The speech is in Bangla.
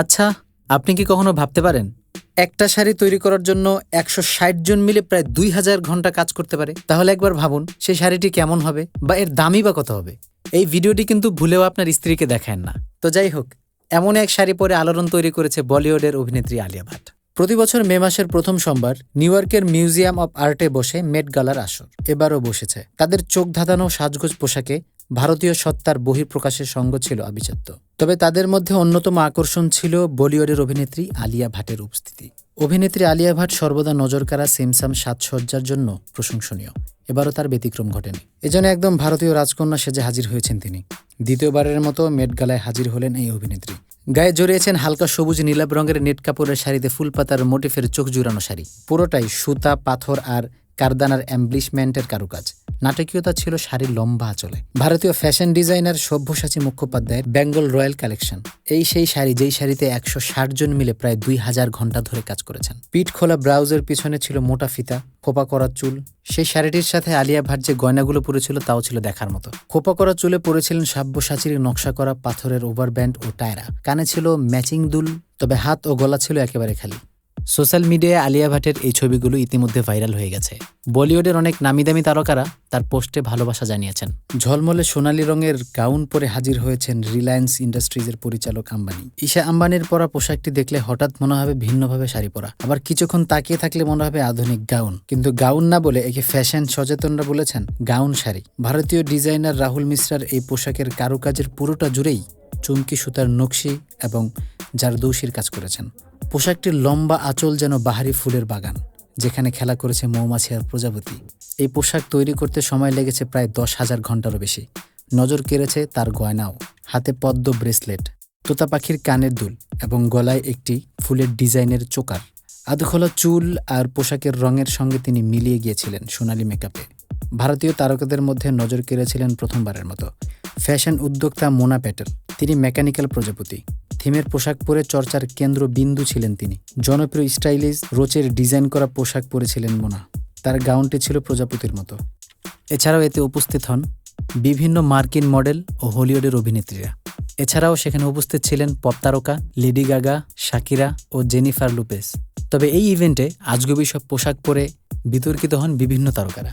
আচ্ছা আপনি কি কখনো ভাবতে পারেন, একটা শাড়ি তৈরি করার জন্য একশো ষাট জন মিলে প্রায় দুই হাজার ঘণ্টা কাজ করতে পারে? তাহলে একবার ভাবুন সেই শাড়িটি কেমন হবে বা এর দামই বা কত হবে। এই ভিডিওটি কিন্তু ভুলেও আপনার স্ত্রীকে দেখায় না। তো যাই হোক, এমন এক শাড়ি পরে আলোড়ন তৈরি করেছে বলিউডের অভিনেত্রী আলিয়া ভাট। প্রতি বছর মে মাসের প্রথম সোমবার, নিউ ইয়র্কের মিউজিয়াম অব আর্টে বসে মেট গালার আসর। এবারও বসেছে। তাদের চোখ ধাঁধানো সাজগোজ পোশাকে ভারতীয় সত্তার বহিঃপ্রকাশের সঙ্গ ছিল আবিচাত্য তবে তাদের মধ্যে অন্যতম আকর্ষণ ছিল বলিউডের অভিনেত্রী আলিয়া ভাটের উপস্থিতি। অভিনেত্রী আলিয়া ভাট সর্বদা নজরকাড়া সেমসাম সাজসজ্জার জন্য প্রশংসনীয়। এবারও তার ব্যতিক্রম ঘটেনি। এজন্য একদম ভারতীয় রাজকন্যা সেজে হাজির হয়েছেন তিনি। দ্বিতীয়বারের মতো মেট গালায় হাজির হলেন এই অভিনেত্রী। গায়ে জড়িয়েছেন হালকা সবুজ নীলাভ রঙের নেট কাপড়ের শাড়িতে ফুল পাতার মোটিফের চোখ জুড়ানো শাড়ি। পুরোটাই সুতা, পাথর আর কারদানার অ্যাম্বলিশমেন্টের কারুকাজ। নাটকীয়তা ছিল শাড়ির লম্বা আঁচলে। ভারতীয় ফ্যাশন ডিজাইনার সভ্যসাচী মুখোপাধ্যায়ের বেঙ্গল রয়্যাল কালেকশন। এই সেই শাড়ি, যেই শাড়িতে একশো ষাট জন মিলে প্রায় দুই হাজার ঘণ্টা ধরে কাজ করেছেন। পিঠ খোলা ব্রাউজের পিছনে ছিল মোটা ফিতা, খোপা করা চুল। সেই শাড়িটির সাথে আলিয়া ভাট যে গয়নাগুলো পরেছিল, তাও ছিল দেখার মতো। খোপা করা চুলে পরেছিলেন সাব্যসাচীর নকশা করা পাথরের ওভারব্যান্ড ও টায়রা। কানে ছিল ম্যাচিং দুল, তবে হাত ও গলা ছিল একেবারে খালি। সোশ্যাল মিডিয়ায় আলিয়া ভাটের এই ছবিগুলো ইতিমধ্যে ভাইরাল হয়ে গেছে। বলিউডের অনেক নামিদামি তারকারা তার পোস্টে ভালোবাসা জানিয়েছেন। ঝলমলে সোনালী রঙের গাউন পরে হাজির হয়েছেন রিলায়েন্স ইন্ডাস্ট্রিজের পরিচালক আম্বানি। ঈশা আম্বানির পরা পোশাকটি দেখলে হঠাৎ মনে হবে ভিন্নভাবে শাড়ি পরা। আবার কিছুক্ষণ তাকিয়ে থাকলে মনে হবে আধুনিক গাউন। কিন্তু গাউন না বলে একে ফ্যাশন সচেতনরা বলেছেন গাউন শাড়ি। ভারতীয় ডিজাইনার রাহুল মিশ্রার এই পোশাকের কারুকাজের পুরোটা জুড়েই চুমকি সুতার নকশি এবং জারদৌসির কাজ করেছেন। পোশাকটির লম্বা আঁচল যেন বাহারি ফুলের বাগান, যেখানে খেলা করেছে মৌমাছি আর প্রজাপতি। এই পোশাক তৈরি করতে সময় লেগেছে প্রায় দশ হাজার ঘন্টারও বেশি। নজর কেড়েছে তার গয়নাও, হাতে পদ্ম ব্রেসলেট, তোতা পাখির কানের দুল এবং গলায় একটি ফুলের ডিজাইনের চোকার। আধখোলা চুল আর পোশাকের রঙের সঙ্গে তিনি মিলিয়ে গিয়েছিলেন সোনালি মেকআপে। ভারতীয় তারকাদের মধ্যে নজর কেড়েছিলেন প্রথমবারের মতো। ফ্যাশন উদ্যোক্তা মোনা প্যাটেল, তিনি মেকানিক্যাল প্রজাপতি। থিমের পোশাক পরে চর্চার কেন্দ্র বিন্দু ছিলেন তিনি। জনপ্রিয় স্টাইলিশ রোচের ডিজাইন করা পোশাক পরেছিলেন মোনা। তার গাউনটি ছিল প্রজাপতির মতো। এছাড়াও এতে উপস্থিত হন বিভিন্ন মার্কিন মডেল ও হলিউডের অভিনেত্রীরা। এছাড়াও সেখানে উপস্থিত ছিলেন পপ তারকা লেডি গাগা, শাকিরা ও জেনিফার লুপেস তবে এই ইভেন্টে আজগুবি সব পোশাক পরে বিতর্কিত হন বিভিন্ন তারকারা।